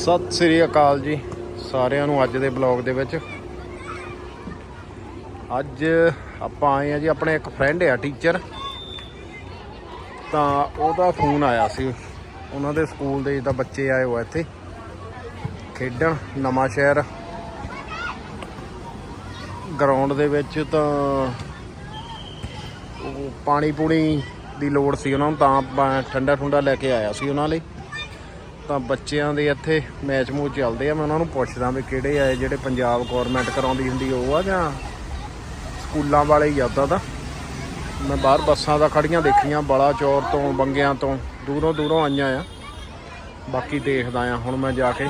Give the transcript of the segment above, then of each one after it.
ਸਤਿ ਸ੍ਰੀ ਅਕਾਲ ਜੀ ਸਾਰਿਆਂ ਨੂੰ ਅੱਜ ਦੇ ਬਲੌਗ ਦੇ ਵਿੱਚ। ਅੱਜ ਆਪਾਂ ਆਏ ਆ ਜੀ, ਆਪਣੇ ਇੱਕ ਫਰੈਂਡ ਆ ਟੀਚਰ ਤਾਂ ਉਹਦਾ ਫੋਨ ਆਇਆ ਸੀ। ਉਹਨਾਂ ਦੇ ਸਕੂਲ ਦੇ ਜਿੱਦਾਂ ਬੱਚੇ ਆਏ ਹੋ ਇੱਥੇ। ਖੇਡਣ ਨਵਾਂ ਸ਼ਹਿਰ। ਗਰਾਊਂਡ ਦੇ ਵਿੱਚ ਤਾਂ ਉਹ ਪਾਣੀ ਪੂਣੀ ਦੀ ਲੋੜ ਸੀ ਉਹਨਾਂ ਨੂੰ, ਤਾਂ ਠੰਡਾ ਠੁੰਡਾ ਲੈ ਕੇ ਆਇਆ ਸੀ ਉਹਨਾਂ ਲਈ। ਤਾਂ ਬੱਚਿਆਂ ਦੇ ਇੱਥੇ ਮੈਚ ਮੂਚ ਚੱਲਦੇ ਆ। ਮੈਂ ਉਹਨਾਂ ਨੂੰ ਪੁੱਛਦਾ ਵੀ ਕਿਹੜੇ ਆ ਜਿਹੜੇ ਪੰਜਾਬ ਗਵਰਨਮੈਂਟ ਕਰਾਉਂਦੀ ਹੁੰਦੀ, ਉਹ ਆ ਜਾਂ ਸਕੂਲਾਂ ਵਾਲੇ ਹੀ ਜ਼ਿਆਦਾ ਦਾ ਮੈਂ ਬਾਹਰ ਬੱਸਾਂ ਦਾ ਖੜੀਆਂ ਦੇਖੀਆਂ, ਬੜਾ ਚੌਰ ਤੋਂ, ਬੰਗਿਆਂ ਤੋਂ, ਦੂਰੋਂ ਦੂਰੋਂ ਆਈਆਂ ਆ। ਬਾਕੀ ਦੇਖਦਾ ਆ, ਹੁਣ ਮੈਂ ਜਾ ਕੇ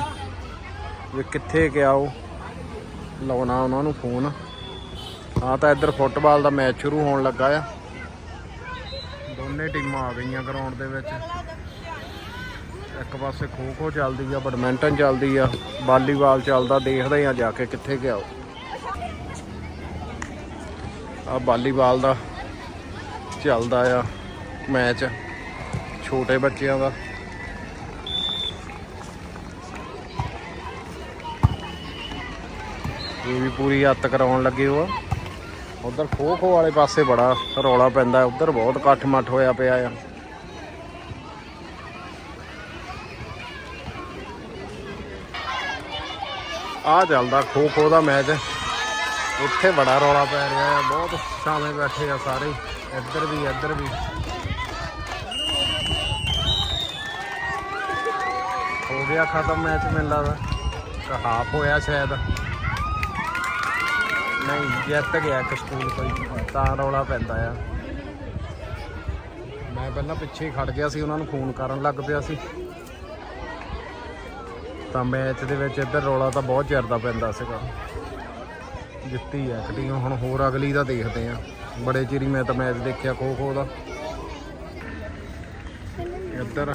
ਵੀ ਕਿੱਥੇ ਗਿਆ ਉਹ। ਲਾਉਣਾ ਉਹਨਾਂ ਨੂੰ ਫੋਨ। ਹਾਂ ਤਾਂ ਇੱਧਰ ਫੁੱਟਬਾਲ ਦਾ ਮੈਚ ਸ਼ੁਰੂ ਹੋਣ ਲੱਗਾ ਆ। ਦੋਨੇ ਟੀਮਾਂ ਆ ਗਈਆਂ ਗਰਾਊਂਡ ਦੇ ਵਿੱਚ। ਇੱਕ ਪਾਸੇ ਖੋ ਖੋ ਚੱਲਦੀ ਆ, ਬੈਡਮਿੰਟਨ ਚੱਲਦੀ ਆ, ਵਾਲੀਬਾਲ ਚੱਲਦਾ, ਦੇਖਦੇ ਆ ਜਾ ਕੇ ਕਿੱਥੇ ਗਿਆ ਉਹ। ਆ ਵਾਲੀਬਾਲ ਦਾ ਚੱਲਦਾ ਆ ਮੈਚ, ਛੋਟੇ ਬੱਚਿਆਂ ਦਾ। ਇਹ ਵੀ ਪੂਰੀ ਹੱਤ ਕਰਾਉਣ ਲੱਗੇ ਹੋ ਉਧਰ ਖੋ ਖੋ ਵਾਲੇ ਪਾਸੇ ਬੜਾ ਰੌਲਾ ਪੈਂਦਾ, ਉਧਰ ਬਹੁਤ ਇਕੱਠ ਮੱਠ ਹੋਇਆ ਪਿਆ ਆ। ਆ ਚੱਲਦਾ ਖੋ ਖੋ ਦਾ ਮੈਚ। ਉੱਥੇ ਬੜਾ ਰੌਲਾ ਪੈ ਰਿਹਾ ਹੈ, ਬਹੁਤ ਸਾਵੇਂ ਬੈਠੇ ਆ ਸਾਰੇ। ਇੱਧਰ ਵੀ ਇੱਧਰ ਵੀ। ਹੋ ਗਿਆ ਖਤਮ ਮੈਚ ਮੈਨੂੰ ਲੱਗਦਾ। ਹਾਫ ਹੋਇਆ ਸ਼ਾਇਦ। ਨਹੀਂ, ਜਿੱਤ ਗਿਆ ਇੱਕ ਸਕੂਲ ਕੋਈ ਤਾਂ ਰੌਲਾ ਪੈਂਦਾ ਆ। ਮੈਂ ਪਹਿਲਾਂ ਪਿੱਛੇ ਹੀ ਖੜ ਗਿਆ ਸੀ, ਉਹਨਾਂ ਨੂੰ ਫੋਨ ਕਰਨ ਲੱਗ ਪਿਆ ਸੀ। ਤਾਂ ਮੈਚ ਦੇ ਵਿੱਚ ਇੱਧਰ ਰੌਲਾ ਤਾਂ ਬਹੁਤ ਚਿਰ ਦਾ ਪੈਂਦਾ ਸੀਗਾ। ਜਿੱਤੀ ਆ ਇੱਕ ਟੀਮ ਹੁਣ ਹੋਰ ਅਗਲੀ ਦਾ ਦੇਖਦੇ ਆ। ਬੜੇ ਚਿਰੀ ਮੈਂ ਤਾਂ ਮੈਚ ਦੇਖਿਆ ਖੋ ਖੋ ਦਾ। ਇੱਧਰ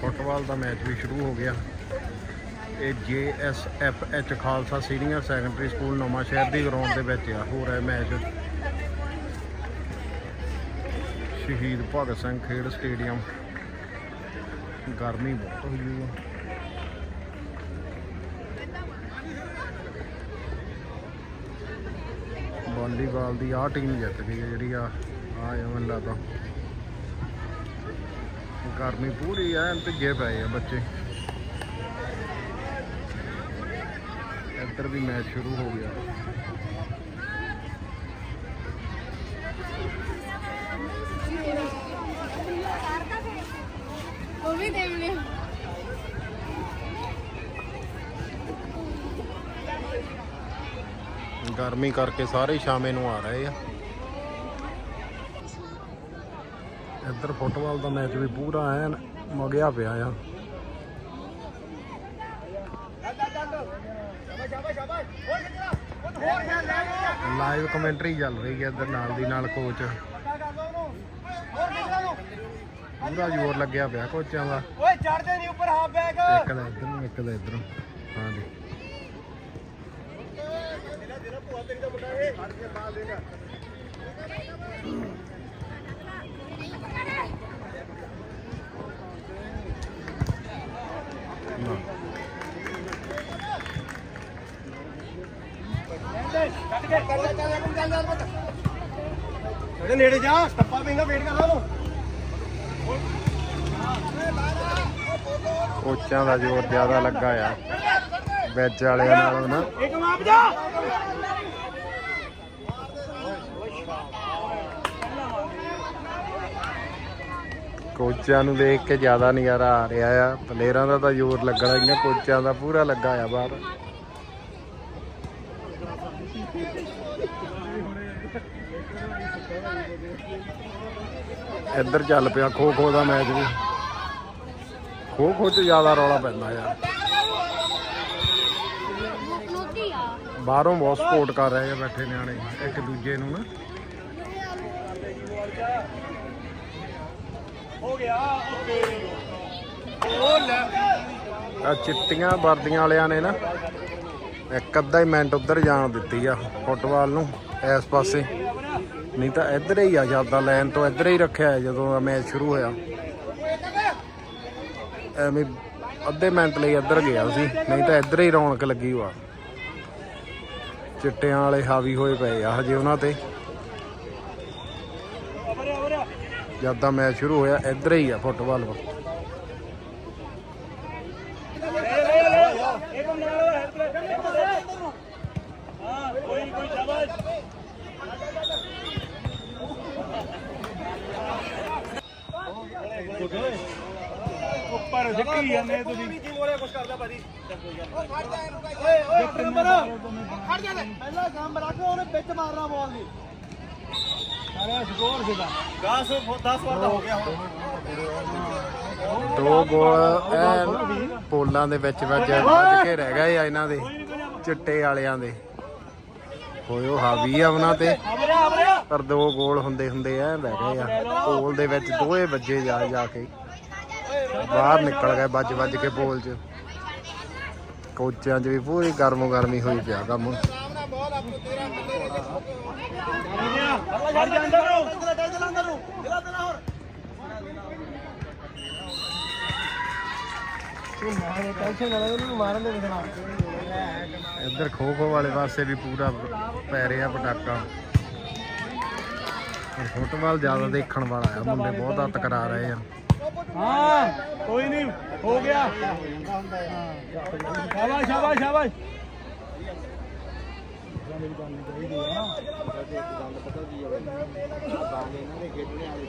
ਫੁੱਟਬਾਲ ਦਾ ਮੈਚ ਵੀ ਸ਼ੁਰੂ ਹੋ ਗਿਆ। ਇਹ JSFH Khalsa senior secondary school Nawan Shahr ਦੀ ਗਰਾਊਂਡ ਦੇ ਵਿੱਚ ਆ, ਹੋ ਰਿਹਾ ਮੈਚ। ਸ਼ਹੀਦ ਭਗਤ ਸਿੰਘ ਖੇਡ ਸਟੇਡੀਅਮ। ਗਰਮੀ ਬਹੁਤ ਹੋਈ ਹੋਈ ਵਾਲੀਬਾਲ ਦੀ ਆਹ ਟੀਮ ਜਿੱਤ ਗਈ ਹੈ ਜਿਹੜੀ ਆ ਆ ਮੈਨੂੰ ਲੱਗਦਾ। ਗਰਮੀ ਪੂਰੀ ਐ ਭਿੱਜੇ ਪਏ ਆ ਬੱਚੇ। ਇੱਧਰ ਵੀ ਮੈਚ ਸ਼ੁਰੂ ਹੋ ਗਿਆ ਉਹ ਵੀ ਦੇਖ ਲਿਆ ਗਰਮੀ ਕਰਕੇ ਸਾਰੇ ਸ਼ਾਮੇ ਨੂੰ ਆ ਰਹੇ ਆ। ਇੱਧਰ ਫੁੱਟਬਾਲ ਦਾ ਮੈਚ ਵੀ ਪੂਰਾ ਐਨ ਮਗਿਆ ਪਿਆ ਆ। ਲਾਈਵ ਕਮੈਂਟਰੀ ਚੱਲ ਰਹੀ ਹੈ ਇੱਧਰ ਨਾਲ ਦੀ ਨਾਲ ਕੋਚ ਪੂਰਾ ਜ਼ੋਰ ਲੱਗਿਆ ਪਿਆ ਕੋਚਾਂ ਦਾ। ਓਏ ਚੜਦੇ ਨਹੀਂ ਉੱਪਰ ਹਾਫ ਬੈਗ ਇੱਕ ਦਾ ਇੱਧਰ ਨੂੰ ਇੱਕ ਦਾ ਇੱਧਰ। ਹਾਂ ਜੀ। ਨਾ ਕੱਟ ਕੇ ਕਰ ਲੈ ਚੱਲ ਚੱਲ ਚੱਲ ਚੱਲ ਇਹਦੇ ਨੇੜੇ ਜਾ ਸਟੱਪਾ ਪੈਂਦਾ ਵੇਟ ਕਰ ਲਾ ਕੋਚਾਂ ਦਾ ਜ਼ੋਰ ਜ਼ਿਆਦਾ ਲੱਗਾ ਆ। ਵਿੱਚ ਵਾਲਿਆਂ ਨਾਲੋਂ ਨਾ। ਇੱਕ ਮਾਪ ਜਾ। ਕੋਚਾਂ ਨੂੰ ਦੇਖ ਕੇ ਜ਼ਿਆਦਾ ਨਜ਼ਾਰਾ ਆ ਰਿਹਾ ਆ। ਪਲੇਅਰਾਂ ਦਾ ਤਾਂ ਜ਼ੋਰ ਲੱਗਣਾ ਆ ਕੋਚਾਂ ਦਾ ਪੂਰਾ ਲੱਗਾ ਆ ਬਾਹਰ। ਇੱਧਰ ਚੱਲ ਪਿਆ ਖੋ ਖੋ ਦਾ ਮੈਚ ਵੀ। ਖੋ ਖੋ 'ਚ ਜ਼ਿਆਦਾ ਰੌਲਾ ਪੈਂਦਾ ਆ। ਆ ਬਾਹਰੋਂ ਬਹੁਤ ਸਪੋਰਟ ਕਰ ਰਹੇ ਆ ਬੈਠੇ ਨਿਆਣੇ, ਇੱਕ ਦੂਜੇ ਨੂੰ ਨਾ। ਹੋ ਗਿਆ, ਓਕੇ। ਉਹ ਲੈ। ਆ ਚਿੱਟੀਆਂ ਵਰਦੀਆਂ ਵਾਲਿਆਂ ਨੇ ਨਾ, ਇੱਕ ਅੱਧਾ ਹੀ ਮਿੰਟ ਉੱਧਰ ਜਾਣ ਦਿੱਤੀ ਆ ਫੁੱਟਬਾਲ ਨੂੰ, ਇਸ ਪਾਸੇ। ਨਹੀਂ ਤਾਂ ਇੱਧਰ ਹੀ ਆ ਜ਼ਿਆਦਾ ਲਾਈਨ ਤੋਂ ਇੱਧਰ ਹੀ ਰੱਖਿਆ ਜਦੋਂ ਦਾ ਮੈਚ ਸ਼ੁਰੂ ਹੋਇਆ। ਐਵੇਂ ਅੱਧੇ ਮਿੰਟ ਲਈ ਇੱਧਰ ਗਿਆ ਸੀ, ਨਹੀਂ ਤਾਂ ਇੱਧਰ ਹੀ ਰੌਣਕ ਲੱਗੀ ਹੋਆ ਚਿੱਟਿਆਂ ਵਾਲੇ ਹਾਵੀ ਹੋਏ ਪਏ ਆ ਹਜੇ ਉਹਨਾਂ ਤੇ। ਜਦ ਦਾ ਮੈਚ ਸ਼ੁਰੂ ਹੋਇਆ ਇੱਧਰ ਹੀ ਆ ਫੁੱਟਬਾਲ ਵਾ ਉੱਪਰ ਸਿੱਕੀ ਜਾਂਦੇ ਤੁਸੀਂ। ਕੀ ਮੋਰੇ ਕੁਛ ਕਰਦਾ ਭਾਜੀ ਓਏ ਓਏ ਨੰਬਰ ਖੜ ਜਾ। ਪਹਿਲਾ ਕੰਮ ਰੱਖ ਉਹਨੇ ਵਿੱਚ ਮਾਰਨਾ ਬਾਲ ਦੀ। 10 10 ਵਾਰ ਤਾਂ ਹੋ ਗਿਆ ਹੁਣ ਦੋ ਗੋਲ ਐਨ ਪੋਲਾਂ ਦੇ ਵਿੱਚ ਵੱਜ ਵੱਜ ਕੇ ਰਹਿ ਗਏ ਆ ਇਹਨਾਂ ਦੇ, ਚਿੱਟੇ ਵਾਲਿਆਂ ਦੇ। ਹੋਇਓ ਹਾਵੀ ਆ ਉਹਨਾਂ ਤੇ, ਪਰ ਦੋ ਗੋਲ ਹੁੰਦੇ ਹੁੰਦੇ ਐ ਰਹਿ ਗਏ ਆ। ਪੋਲ ਦੇ ਵਿੱਚ ਦੋਏ ਵੱਜੇ ਜਾ ਜਾ ਕੇ। ਬਾਹਰ ਨਿਕਲ ਗਏ ਵੱਜ ਵੱਜ ਕੇ ਪੋਲ 'ਚ। ਕੋਚਾਂ 'ਚ ਵੀ ਪੂਰੀ ਗਰਮੋ ਗਰਮੀ ਹੋਈ ਪਿਆ ਕੰਮ ਖੜ ਜਾ ਅੰਦਰ ਨੂੰ ਚੱਲ ਚੱਲ ਅੰਦਰ ਨੂੰ ਚਲਾ ਚਲਾ ਹੋਰ ਤੂੰ ਮਾਰੇ ਟੈਨਸ਼ਨ ਨਾ ਲੈ ਇਹਨੂੰ ਮਾਰਨ ਦੇ ਵਿਖਣਾ ਇੱਧਰ ਖੋ ਖੋ ਵਾਲੇ ਪਾਸੇ ਵੀ ਪੂਰਾ ਪੈ ਰਿਹਾ ਪਟਾਕਾ। ਫੁੱਟਬਾਲ ਜ਼ਿਆਦਾ ਦੇਖਣ ਵਾਲਾ ਆ, ਮੁੰਡੇ ਬਹੁਤ ਹੱਥ ਕਰਾ ਰਹੇ ਆ। ਹਾਂ, ਕੋਈ ਨਹੀਂ, ਹੋ ਗਿਆ। ਸ਼ਾਬਾਸ਼ ਸ਼ਾਬਾਸ਼ ਸ਼ਾਬਾਸ਼।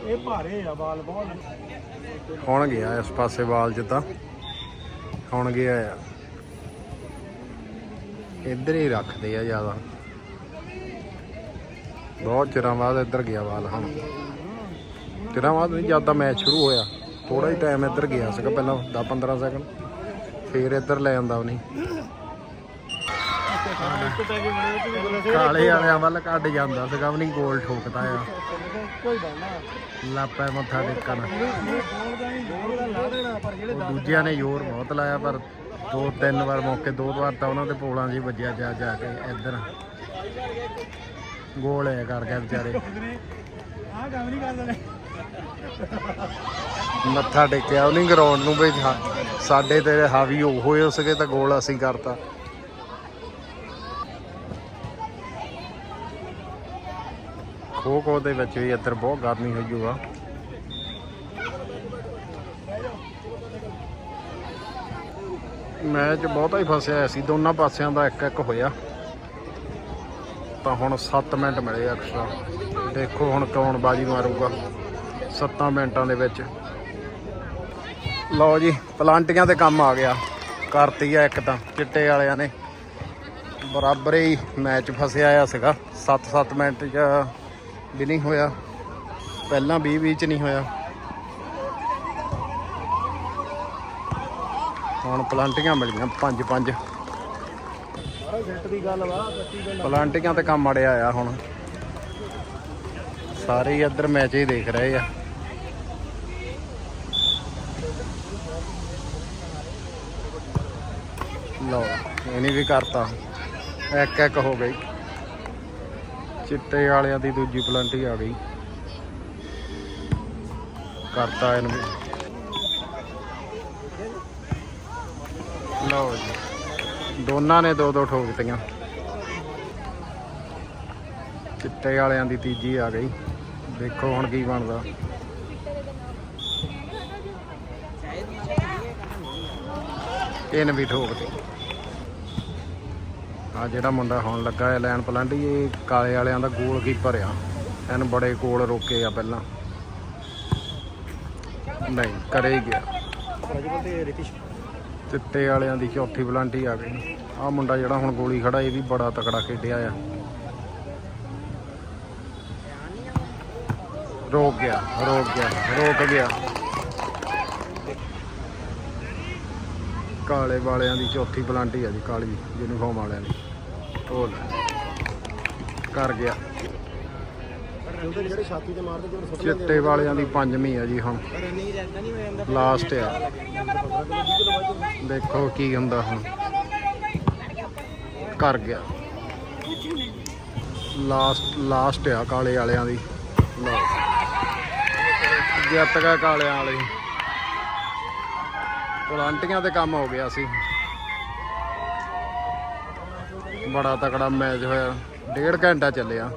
ਇਹ ਭਾਰੇ ਆ ਬਾਲ ਬਹੁਤ। ਹੁਣ ਗਿਆ ਇਸ ਪਾਸੇ ਵਾਲ ਚ ਤਾਂ ਹੁਣ ਗਿਆ ਆ? ਇੱਧਰ ਹੀ ਰੱਖਦੇ ਆ ਜ਼ਿਆਦਾ। ਬਹੁਤ ਚਿਰਾਂ ਬਾਅਦ ਇੱਧਰ ਗਿਆ ਵਾਲ ਹੁਣ। ਚਿਰਾਂ ਬਾਅਦ ਨਹੀਂ ਜਦ ਦਾ ਮੈਚ ਸ਼ੁਰੂ ਹੋਇਆ। ਥੋੜਾ ਹੀ ਟਾਈਮ ਇੱਧਰ ਗਿਆ ਸੀਗਾ ਪਹਿਲਾਂ 10 15 ਸੈਕਿੰਡ ਫੇਰ ਇੱਧਰ ਲੈ ਆਂਦਾ ਉਹਨੇ ਇੱਕ ਟੈਗ ਬਣੇ ਵਿੱਚ ਵੀ ਬੋਲੇ ਕਾਲੇ ਵਾਲਿਆਂ ਵੱਲ ਕੱਢ ਜਾਂਦਾ ਸੀਗਾ ਨਹੀਂ ਗੋਲ ਠੋਕਦਾ ਆ। ਲਾਪੈ ਮੱਥਾ ਟੇਕਣ। ਦੂਜਿਆਂ ਨੇ ਜ਼ੋਰ ਬਹੁਤ ਲਾਇਆ, ਪਰ ਦੋ ਤਿੰਨ ਵਾਰ ਮੌਕੇ, ਦੋ ਵਾਰ ਤਾਂ ਉਹਨਾਂ ਦੇ ਪੋਲਾਂ 'ਚ ਵੱਜਿਆ ਜਾ ਜਾ ਕੇ ਇੱਧਰ। ਗੋਲ ਐ ਕਰ ਗਏ ਵਿਚਾਰੇ। ਆਹ ਕੰਮ ਨਹੀਂ ਕਰਦੇ ਮੱਥਾ ਟੇਕਿਆ ਉਹਨੇ ਗਰਾਊਂਡ ਨੂੰ ਵੀ ਸਾਡੇ ਤੇ ਹਾਵੀ ਉਹ ਹੋਏ ਉਸਕੇ ਤਾਂ ਗੋਲ ਅਸੀਂ ਕਰਤਾ। ਖੋ ਖੋ ਦੇ ਵਿੱਚ ਵੀ ਇੱਧਰ ਬਹੁਤ ਗਰਮੀ ਹੋਈ ਹੋਆ ਮੈਚ ਬਹੁਤਾ ਹੀ ਫਸਿਆ ਸੀ, ਦੋਨਾਂ ਪਾਸਿਆਂ ਦਾ ਇੱਕ ਇੱਕ ਹੋਇਆ। ਤਾਂ ਹੁਣ 7 ਮਿੰਟ ਮਿਲੇ ਐਕਸਟਰਾ ਦੇਖੋ ਹੁਣ ਕੌਣ ਬਾਜੀ ਮਾਰੂਗਾ 7 ਮਿੰਟਾਂ ਦੇ ਵਿੱਚ। ਲਓ ਜੀ, ਪਲਾਂਟੀਆਂ ਤੇ ਕੰਮ ਆ ਗਿਆ। ਕਰਤੀ ਆ ਇੱਕ ਤਾਂ, ਚਿੱਟੇ ਵਾਲਿਆਂ ਨੇ। ਬਰਾਬਰ ਹੀ ਮੈਚ ਫਸਿਆ ਆ ਸੀਗਾ। 7-7 ਮਿੰਟ ਚ ਵੀ ਨਹੀਂ ਹੋਇਆ। ਪਹਿਲਾਂ 20-20 ਚ ਨਹੀਂ ਹੋਇਆ। ਹੁਣ ਪਲਾਂਟੀਆਂ ਮਿਲੀਆਂ 5-5 ਸਾਰਾ ਸੈੱਟ ਪਲਾਂਟੀਆਂ ਤੇ ਕੰਮ ਅੜਿਆ ਆ ਹੁਣ। ਸਾਰੇ ਇੱਧਰ ਮੈਚ ਹੀ ਦੇਖ ਰਹੇ ਆ। ਲਓ ਇਹਨੇ ਵੀ ਕਰਤਾ। ਇੱਕ ਇੱਕ ਹੋ ਗਈ। ਚਿੱਟੇ ਵਾਲਿਆਂ ਦੀ ਦੂਜੀ ਪਲੰਟੀ ਆ ਗਈ। ਕਰਤਾ ਇਹਨੂੰ ਲਓ ਜੀ। ਦੋਨਾਂ ਨੇ ਦੋ ਦੋ ਠੋਕਤੀਆਂ। ਚਿੱਟੇ ਵਾਲਿਆਂ ਦੀ ਤੀਜੀ ਆ ਗਈ। ਦੇਖੋ ਹੁਣ ਕੀ ਬਣਦਾ। ਇਹਨ ਵੀ ਠੋਕ ਠੋਕਤੀ। ਆ ਜਿਹੜਾ ਮੁੰਡਾ ਹੁਣ ਲੱਗਾ ਹੈ ਲੈਣ ਪਲਾਂਟੀ ਇਹ ਕਾਲੇ ਵਾਲਿਆਂ ਦਾ ਗੋਲ ਕੀਪਰ ਆ। ਇਹਨ ਬੜੇ ਕੋਲ ਰੋਕੇ ਆ ਪਹਿਲਾਂ। ਨਹੀਂ, ਕਰੇ ਹੀ ਗਿਆ। ਚਿੱਟੇ ਵਾਲਿਆਂ ਦੀ ਚੌਥੀ ਪਲਾਂਟੀ ਆ ਗਈ। ਆ ਮੁੰਡਾ ਜਿਹੜਾ ਹੁਣ ਗੋਲੀ ਖੜਾ ਇਹ ਵੀ ਬੜਾ ਤਕੜਾ ਖੇਡਿਆ ਆ। ਰੋਕ ਗਿਆ ਰੋਕ ਗਿਆ ਰੋਕ ਗਿਆ। ਕਾਲੇ ਵਾਲਿਆਂ ਦੀ ਚੌਥੀ ਪਲਾਂਟੀ ਆ ਜੀ, ਕਾਲੀ ਯੂਨੀਫਾਰਮ ਵਾਲਿਆਂ ਦੀ। ਉਹ ਕਰ ਗਿਆ। ਜਿਹੜੇ ਛਾਤੀ ਤੇ ਮਾਰਦੇ ਜਿਹੜੇ ਸੁੱਟ ਚਿੱਟੇ ਵਾਲਿਆਂ ਦੀ ਪੰਜਵੀਂ ਆ ਜੀ ਹੁਣ। ਰਨਿੰਗ ਜਾਂਦਾ ਨਹੀਂ ਹੋ ਜਾਂਦਾ ਲਾਸਟ ਆ। ਦੇਖੋ ਕੀ ਹੁੰਦਾ ਹੁਣ। ਕਰ ਗਿਆ। ਲਾਸਟ ਲਾਸਟ ਆ ਕਾਲੇ ਵਾਲਿਆਂ ਦੀ। ਲਓ। ਜਿੱਤ ਗਏ ਕਾਲਿਆਂ ਵਾਲੇ। ਵਲੰਟੀਆਂ ਤੇ ਕੰਮ ਹੋ ਗਿਆ ਸੀ। ਬੜਾ ਤਕੜਾ ਮੈਚ ਹੋਇਆ ਡੇਢ ਘੰਟਾ ਚੱਲਿਆ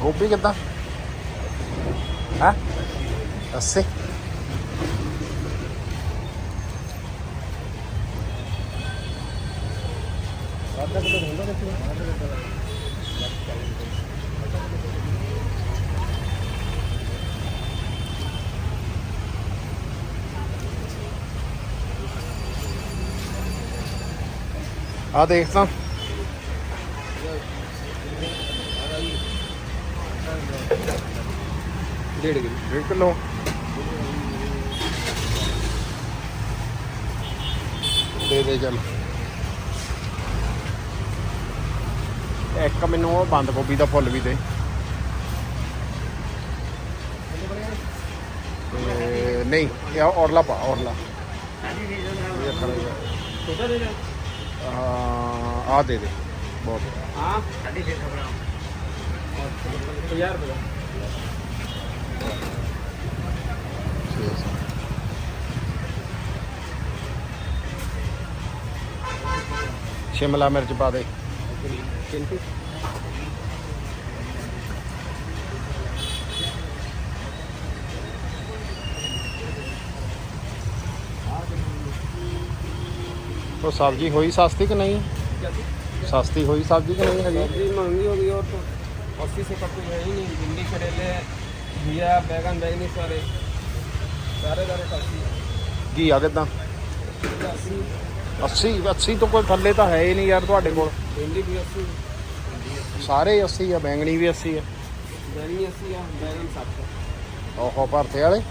ਗੋਭੀ ਕਿੱਦਾਂ ਹੈ 80 ਆ ਦੇਖ ਤਾਂ। ਡੇਢ ਕਿਲੋ। ਡੇਢ ਕਿਲੋ। ਦੇ ਦੇ ਚੱਲ। ਇੱਕ ਮੈਨੂੰ ਉਹ ਬੰਦ ਗੋਭੀ ਦਾ ਫੁੱਲ ਵੀ ਦੇ। ਨਹੀਂ, ਇਹ ਔਰਲਾ ਪਾ, ਔਰਲਾ। ਇਹ ਖੜਾ ਛੋਟਾ ਦੇ ਦੇ ਆਹ, ਆਹ ਦੇ ਦੇ। ਬਹੁਤ। ਹਾਂ ਸਾਡੀ ਦੇ ਖਬਰਾਂ 1000 ਰੁਪਏ। ਸ਼ਿਮਲਾ ਮਿਰਚ ਪਾ ਦੇ। ਕਿੰਤੂ ਉਹ ਸਬਜ਼ੀ ਹੋਈ ਸਸਤੀ ਕਿ ਨਹੀਂ ਸਸਤੀ ਹੋਈ ਸਬਜ਼ੀ ਕਿ ਨਹੀਂ ਹਜੇ सब्जी महंगी हो गई और तो अस्सी से कट है ही नहीं भिंडी करेले घिया बैगन बैगनी सारे सारे सारे सब्जी ਘੀਆ ਕਿਦਾਂ अस्सी 80 80 ਤੋਂ ਕੋਈ ਥੱਲੇ ਤਾਂ ਹੈ ਹੀ ਨਹੀਂ ਯਾਰ ਤੁਹਾਡੇ ਕੋਲ भिंडी भी अस्सी ਸਾਰੇ 80 ਆ ਬੈਂਗਣੀ ਵੀ 80 ਆ बैगनी अस्सी है बैगन साठ ਓਹੋ ਭਰਤੇ ਵਾਲੇ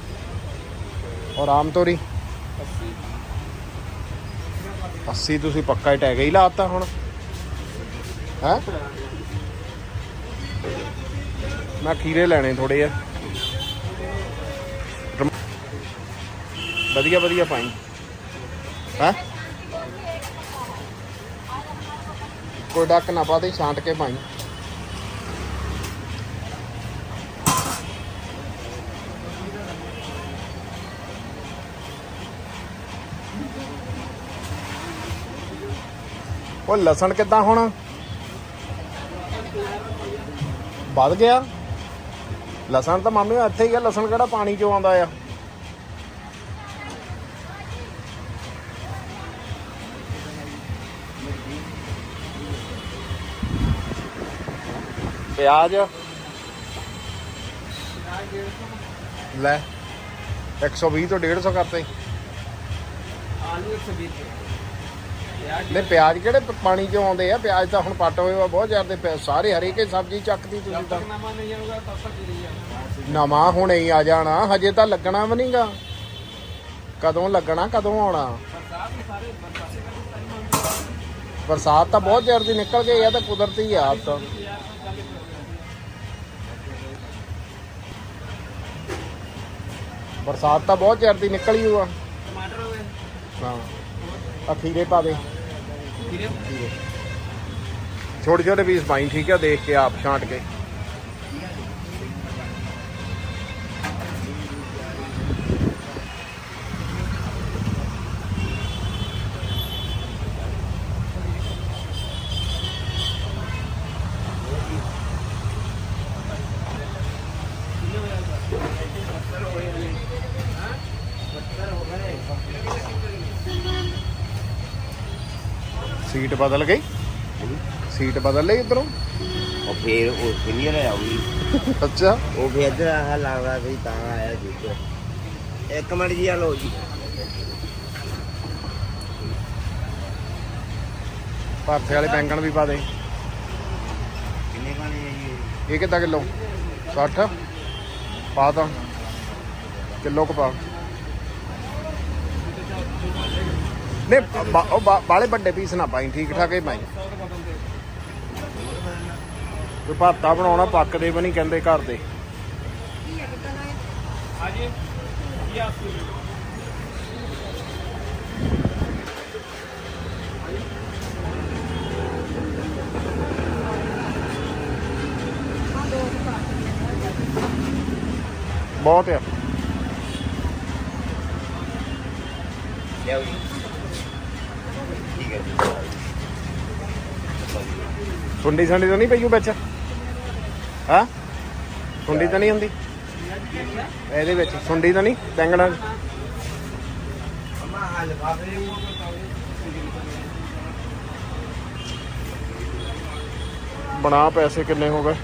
ਔਰ ਆਮ ਤੋਰੀ अस्सी 80 ਤੁਸੀਂ ਪੱਕਾ ਹੀ ਟੈਗ ਹੀ ਲਾਤਾ ਹੁਣ। ਹੈ? ਮੈਂ ਖੀਰੇ ਲੈਣੇ ਥੋੜੇ ਆ। ਵਧੀਆ ਵਧੀਆ ਪਾਈ ਹੈ? ਕੋਈ ਡੱਕ ਨਾ ਪਾ ਦੇ, ਛਾਂਟ ਕੇ ਪਾਈ ਉਹ ਲਸਣ ਕਿੱਦਾਂ ਹੁਣ? ਵੱਧ ਗਿਆ। ਲਸਣ ਤਾਂ ਮਾਮੇ ਇੱਥੇ ਹੀ ਆ, ਲਸਣ ਕਿਹੜਾ ਪਾਣੀ ਚੋਂ ਆਉਂਦਾ ਆ? ਪਿਆਜ਼। ਲੈ 120 ਤੋਂ 150 ਕਰਤੇ। ਆਲੂ 120 ਨੇ ਪਿਆਜ਼ ਕਿਹੜੇ ਪਾਣੀ ਚੋਂ ਆਉਂਦੇ ਆ? ਪਿਆਜ਼ ਤਾਂ ਹੁਣ ਪੱਟ ਹੋਏ ਆ ਬਹੁਤ ਜ਼ਿਆਦਾ ਪਿਆ ਸਾਰੇ ਹਰੇਕ ਹੀ ਸਬਜ਼ੀ ਚੱਕਦੀ ਤੁਸੀਂ ਤਾਂ। ਨਵਾਂ ਨਹੀਂ ਆਊਗਾ ਆ ਜਾਣਾ ਹਜੇ ਤਾਂ ਲੱਗਣਾ ਵੀ ਨਹੀਂਗਾ ਕਦੋਂ ਲੱਗਣਾ ਕਦੋਂ ਆਉਣਾ? ਬਰਸਾਤ ਤਾਂ ਬਹੁਤ ਜ਼ਰ ਦੀ ਨਿਕਲ ਗਈ ਆ ਤਾਂ ਕੁਦਰਤੀ ਆ ਆਪ ਤਾਂ ਹੈ ਬਰਸਾਤ ਤਾਂ ਬਹੁਤ ਜ਼ਰ ਦੀ ਨਿਕਲੀ ਹੋਆ ਟਮਾਟਰ ਹੋਵੇ ਹਾਂ। ਆ ਖੀਰੇ ਪਾ ਦੇ। खीरे ਛੋਟੇ ਛੋਟੇ ਪੀਸ ਪਾਈ ਠੀਕ ਆ ਦੇਖ ਕੇ ਆਪ ਛਾਂਟ ਕੇ। ਸੀਟ ਬਦਲ ਗਈ। ਸੀਟ ਬਦਲ ਲਈ ਇਧਰੋਂ। ਉਹ ਫੇਰ ਉਹ ਕਲੀਅਰ ਹੈ ਉਹ ਅੱਛਾ। ਉਹ ਵੀ ਇੱਧਰ ਆ ਲੱਗਦਾ ਸੀ ਤਾਂ ਆਇਆ ਜੀ। ਇੱਧਰ। ਇੱਕ ਮਿੰਟ ਜੀ ਆ ਲਓ ਜੀ। ਭਰਥੇ ਵਾਲੇ ਬੈਂਗਣ ਵੀ ਪਾ ਦੇ। ਕਿੰਨੇ ਪਾਣੇ ਹੈ ਜੀ? ਇਹ ਕਿੱਦਾਂ ਕਿਲੋ? 60 ਪਾ ਤਾਂ। ਕਿਲੋ ਕੁ ਪਾ। ਨੇ ਉਹ ਬਾਲੇ ਵੱਡੇ ਪੀਸ ਨਾ ਪਾਈ, ਠੀਕ ਠਾਕ ਹੀ ਪਾਈ। ਤੇ ਭਾਤਾ ਬਣਾਉਣਾ ਪੱਕਦੇ ਵੀ ਨਹੀਂ ਕਹਿੰਦੇ ਘਰ ਦੇ। ਬਹੁਤ ਆ। ਲਿਆਓ ਜੀ। ਠੀਕ ਹੈ ਜੀ। ਸੁੰਡੀ ਸੰਡੀ ਤਾਂ ਨਹੀਂ ਪਈ ਉਹ ਵਿੱਚ? ਹਾਂ? ਸੁੰਡੀ ਤਾਂ ਨਹੀਂ ਹੁੰਦੀ? ਇਹਦੇ ਵਿੱਚ, ਸੁੰਡੀ ਤਾਂ ਨਹੀਂ? ਟੈਂਗਣਾ ਬਣਾ ਪੈਸੇ ਕਿੰਨੇ ਹੋ ਗਏ?